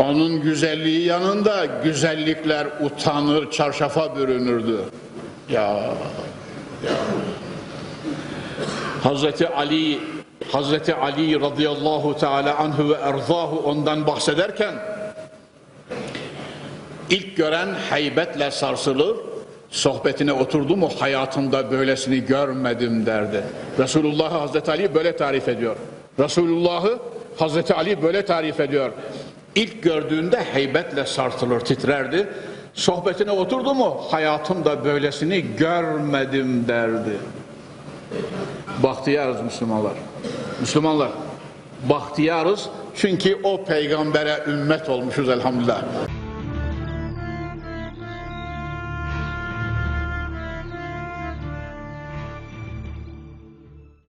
Onun güzelliği yanında güzellikler utanır, çarşafa bürünürdü. Ya, ya. Hazreti Ali Hazreti Ali radıyallahu teala anhu ve erzahu ondan bahsederken ilk gören heybetle sarsılır, sohbetine oturdu mu hayatımda böylesini görmedim derdi. Resulullah'ı Hazreti Ali böyle tarif ediyor. Resulullah'ı Hazreti Ali böyle tarif ediyor. İlk gördüğünde heybetle sarsılır, titrerdi. Sohbetine oturdu mu hayatımda böylesini görmedim derdi. Bahtiyarız Müslümanlar. Müslümanlar bahtiyarız çünkü o peygambere ümmet olmuşuz elhamdülillah.